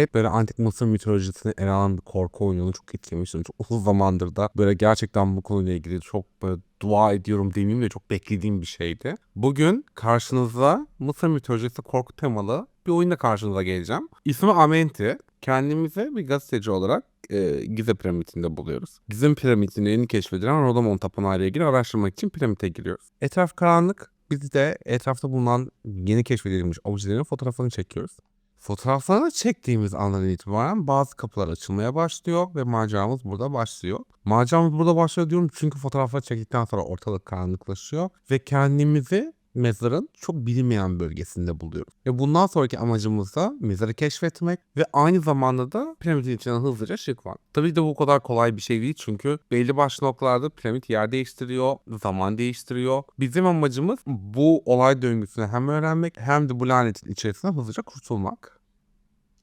hep böyle antik Mısır mitolojisini ele alan bir korku oyununu çok etkilemiştim. Çok uzun zamandır da böyle gerçekten bu konuyla ilgili çok böyle dua ediyorum demeyeyim de çok beklediğim bir şeydi. Bugün karşınıza Mısır mitolojisi korku temalı bir oyunla karşınıza geleceğim. İsmi Amenti. Kendimize bir gazeteci olarak e, Gize piramidinde buluyoruz. Gize piramidini yeni keşfedilen Rodamon Tapınağı ile ilgili araştırmak için piramite giriyoruz. Etraf karanlık. Biz de etrafta bulunan yeni keşfedilmiş objelerin fotoğrafını çekiyoruz. Fotoğraflarını çektiğimiz andan itibaren bazı kapılar açılmaya başlıyor ve maceramız burada başlıyor. Maceramız burada başlıyor diyorum çünkü fotoğrafları çektikten sonra ortalık karanlıklaşıyor ve kendimizi mezarın çok bilinmeyen bölgesinde buluyoruz. Ve bundan sonraki amacımız da mezarı keşfetmek ve aynı zamanda da piramidin içine hızlıca çıkmak. Tabii de bu kadar kolay bir şey değil çünkü belli başlı noktalarda piramit yer değiştiriyor, zaman değiştiriyor. Bizim amacımız bu olay döngüsünü hem öğrenmek hem de bu lanetin içerisine hızlıca kurtulmak.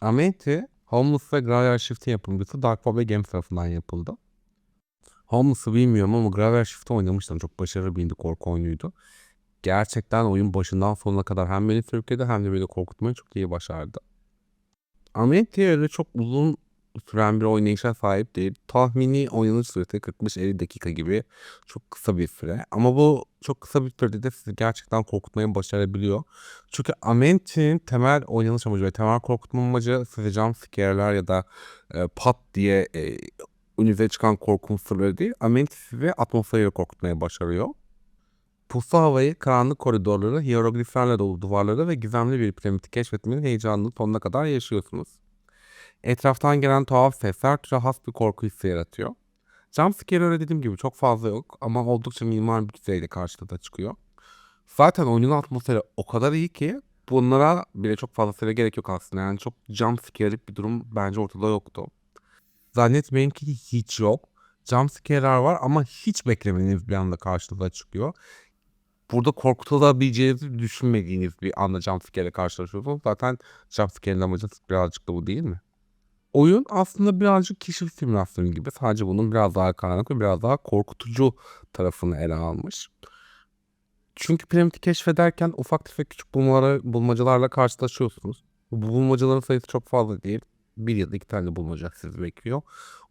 Amenti, Homeless ve Graveyard Shift'in yapımcısı Dark Pobe Games tarafından yapıldı. Homeless'ı bilmiyorum ama Graveyard Shift'ı oynamıştım. Çok başarılı bir korku oyunuydu. Gerçekten oyun başından sonuna kadar hem beni sürükledi hem de beni korkutmayı çok iyi başardı. Amenti öyle çok uzun süren bir oynayışa sahip değil. Tahmini oynanış süresi 45-50 dakika gibi çok kısa bir süre. Ama bu çok kısa bir sürede de sizi gerçekten korkutmayı başarabiliyor. Çünkü Amenti'nin temel oynanış amacı ve temel korkutma amacı size jump scare'ler ya da e, pat diye e, önünüze çıkan korku unsurları değil. Amenti sizi atmosferiyle korkutmaya başarıyor. Puslu havayı, karanlık koridorları, hierogliflerle dolu duvarları ve gizemli bir piramidi keşfetmenin heyecanını sonuna kadar yaşıyorsunuz. Etraftan gelen tuhaf sesler türe bir korku hissi yaratıyor. Jumpscare öyle dediğim gibi çok fazla yok ama oldukça mimar bir düzeyde karşıda çıkıyor. Zaten oyunun atmosferi o kadar iyi ki bunlara bile çok fazla süre gerek yok aslında. Yani çok jumpscare'lik bir durum bence ortada yoktu. Zannetmeyin ki hiç yok. Jumpscare'lar var ama hiç beklemediğiniz bir anda karşınıza çıkıyor. Burada korkutulabileceğinizi düşünmediğiniz bir anda jumpscare'le karşılaşıyorsunuz. Zaten jumpscare'in amacı birazcık da bu değil mi? Oyun aslında birazcık keşif simülasyonu gibi. Sadece bunun biraz daha karanlık ve biraz daha korkutucu tarafını ele almış. Çünkü piramidi keşfederken ufak tefek küçük bulmalara, bulmacalarla karşılaşıyorsunuz. Bu bulmacaların sayısı çok fazla değil. Bir ya da iki tane bulmaca sizi bekliyor.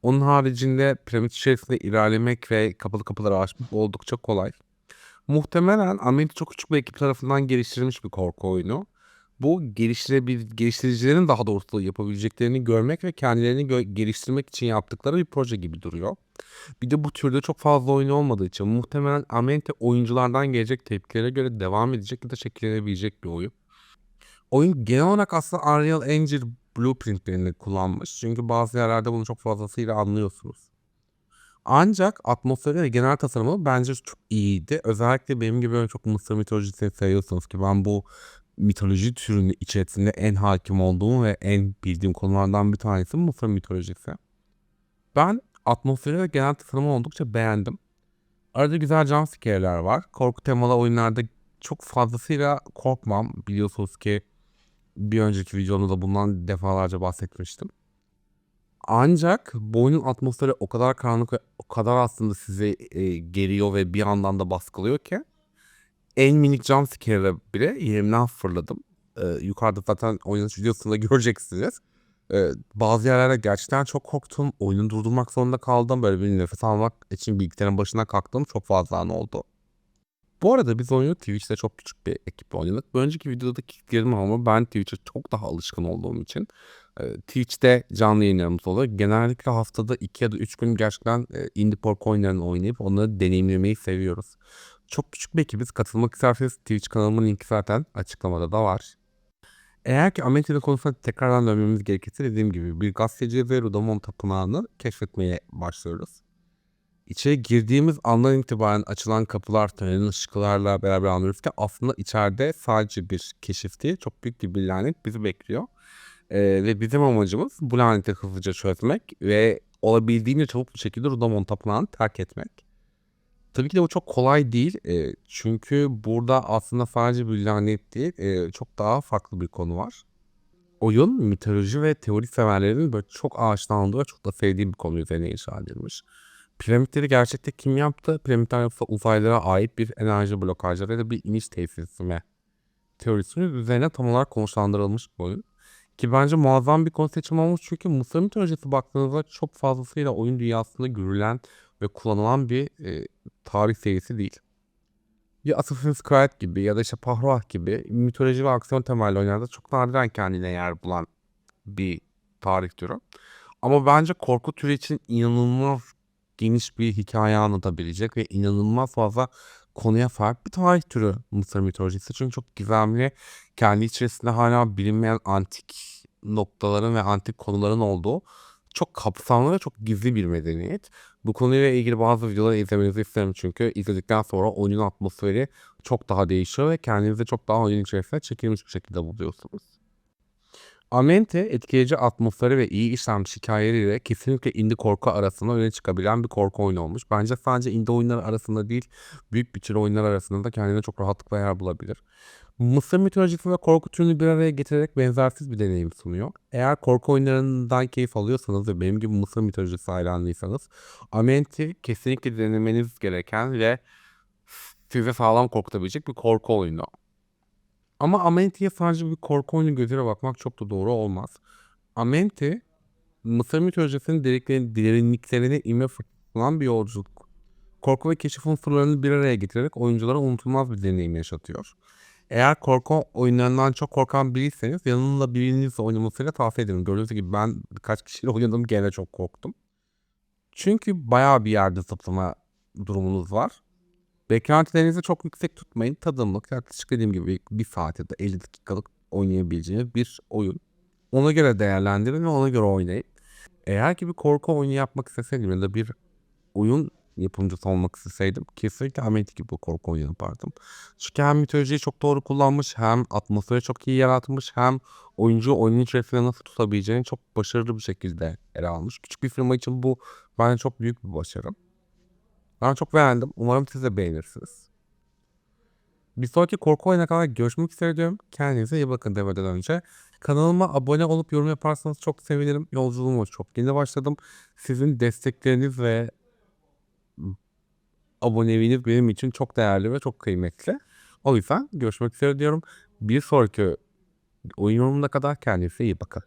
Onun haricinde piramit içerisinde ilerlemek ve kapalı kapıları açmak oldukça kolay. Muhtemelen Amenti çok küçük bir ekip tarafından geliştirilmiş bir korku oyunu. Bu geliştirebil geliştiricilerin daha doğrusu yapabileceklerini görmek ve kendilerini gö- geliştirmek için yaptıkları bir proje gibi duruyor. Bir de bu türde çok fazla oyun olmadığı için muhtemelen Amenti oyunculardan gelecek tepkilere göre devam edecek ya da şekillenebilecek bir oyun. Oyun genel olarak aslında Unreal Engine blueprintlerini kullanmış. Çünkü bazı yerlerde bunu çok fazlasıyla anlıyorsunuz. Ancak atmosferi ve genel tasarımı bence çok iyiydi. Özellikle benim gibi çok Mısır mitolojisini seviyorsunuz ki ben bu mitoloji türünün içerisinde en hakim olduğum ve en bildiğim konulardan bir tanesi Mısır mitolojisi. Ben atmosferi ve genel tasarımı oldukça beğendim. Arada güzel jumpscare'ler var. Korku temalı oyunlarda çok fazlasıyla korkmam. Biliyorsunuz ki bir önceki videomda da bundan defalarca bahsetmiştim. Ancak bu oyunun atmosferi o kadar karanlık ve o kadar aslında sizi e, geriyor ve bir yandan da baskılıyor ki en minik jumpscare'le bile yerimden fırladım. Ee, yukarıda zaten oynanış videosunda göreceksiniz. Ee, bazı yerlerde gerçekten çok korktum. Oyunu durdurmak zorunda kaldım. Böyle bir nefes almak için bilgisayarın başına kalktım. Çok fazla an oldu. Bu arada biz oyunu Twitch'te çok küçük bir ekiple oynadık. Bir önceki videoda kilitledim ama ben Twitch'e çok daha alışkın olduğum için e, Twitch'te canlı yayınlarımız oluyor. Genellikle haftada 2 ya da 3 gün gerçekten e, indie pork oyunlarını oynayıp onları deneyimlemeyi seviyoruz. Çok küçük bir ekibiz. Katılmak isterseniz Twitch kanalımın linki zaten açıklamada da var. Eğer ki Amerika'da konusuna tekrardan dönmemiz gerekirse dediğim gibi bir gazeteci ve Rudamon Tapınağı'nı keşfetmeye başlıyoruz. İçeri girdiğimiz andan itibaren açılan kapılar, törenin ışıklarla beraber anlıyoruz ki aslında içeride sadece bir keşif değil, çok büyük bir lanet bizi bekliyor. Ee, ve bizim amacımız bu laneti hızlıca çözmek ve olabildiğince çabuk bir şekilde Rudamon Tapınağı'nı terk etmek. Tabii ki de bu çok kolay değil. E, çünkü burada aslında sadece bir lanet değil, e, çok daha farklı bir konu var. Oyun mitoloji ve teori severlerin böyle çok ağaçlandığı ve çok da sevdiği bir konu üzerine inşa edilmiş. Piramitleri gerçekte kim yaptı? Piramitler yoksa uzaylılara ait bir enerji blokajları ya da bir iniş tesisi mi? Teorisinin üzerine tam olarak konuşlandırılmış bir oyun. Ki bence muazzam bir konu seçimi olmuş çünkü Mısır mitolojisi baktığınızda çok fazlasıyla oyun dünyasında görülen ve kullanılan bir e, tarih serisi değil. Ya Assassin's Creed gibi ya da işte Pahroah gibi mitoloji ve aksiyon temelli oyunlarda çok nadiren kendine yer bulan bir tarih türü. Ama bence korku türü için inanılmaz geniş bir hikaye anlatabilecek ve inanılmaz fazla konuya sahip bir tarih türü Mısır mitolojisi. Çünkü çok gizemli, kendi içerisinde hala bilinmeyen antik noktaların ve antik konuların olduğu çok kapsamlı ve çok gizli bir medeniyet. Bu konuyla ilgili bazı videoları izlemenizi isterim çünkü izledikten sonra oyunun atmosferi çok daha değişiyor ve kendinizi çok daha oyun içerisinde çekilmiş bir şekilde buluyorsunuz. Amente etkileyici atmosferi ve iyi işlenmiş hikayeleriyle kesinlikle indie korku arasında öne çıkabilen bir korku oyunu olmuş. Bence sadece indie oyunları arasında değil, büyük bütçeli oyunlar arasında da kendine çok rahatlıkla yer bulabilir. Mısır mitolojisi ve korku türünü bir araya getirerek benzersiz bir deneyim sunuyor. Eğer korku oyunlarından keyif alıyorsanız ve benim gibi Mısır mitolojisi hayranlıysanız Amenti kesinlikle denemeniz gereken ve size sağlam korkutabilecek bir korku oyunu. Ama Amenti'ye sadece bir korku oyunu gözüyle bakmak çok da doğru olmaz. Amenti, Mısır mitolojisinin derinliklerine, inme fırsatı bir yolculuk. Korku ve keşif unsurlarını bir araya getirerek oyunculara unutulmaz bir deneyim yaşatıyor. Eğer korku oyunlarından çok korkan biriyseniz yanında birinizle oynamasıyla tavsiye ederim. Gördüğünüz gibi ben birkaç kişiyle oynadım gene çok korktum. Çünkü bayağı bir yerde zıplama durumunuz var. Beklentilerinizi çok yüksek tutmayın. Tadımlık yaklaşık dediğim gibi bir saat ya da 50 dakikalık oynayabileceğiniz bir oyun. Ona göre değerlendirin ve ona göre oynayın. Eğer ki bir korku oyunu yapmak isteseydim ya da bir oyun yapımcısı olmak isteseydim kesinlikle Amenti gibi bir korku oyunu yapardım. Çünkü hem mitolojiyi çok doğru kullanmış hem atmosferi çok iyi yaratmış hem oyuncu oyunun içerisinde nasıl tutabileceğini çok başarılı bir şekilde ele almış. Küçük bir firma için bu bence çok büyük bir başarı. Ben çok beğendim. Umarım siz de beğenirsiniz. Bir sonraki korku oyuna kadar görüşmek üzere diyorum. Kendinize iyi bakın demeden önce. Kanalıma abone olup yorum yaparsanız çok sevinirim. Yolculuğuma çok yeni başladım. Sizin destekleriniz ve aboneliğiniz benim için çok değerli ve çok kıymetli. O yüzden görüşmek üzere diyorum. Bir sonraki oyun yorumuna kadar kendinize iyi bakın.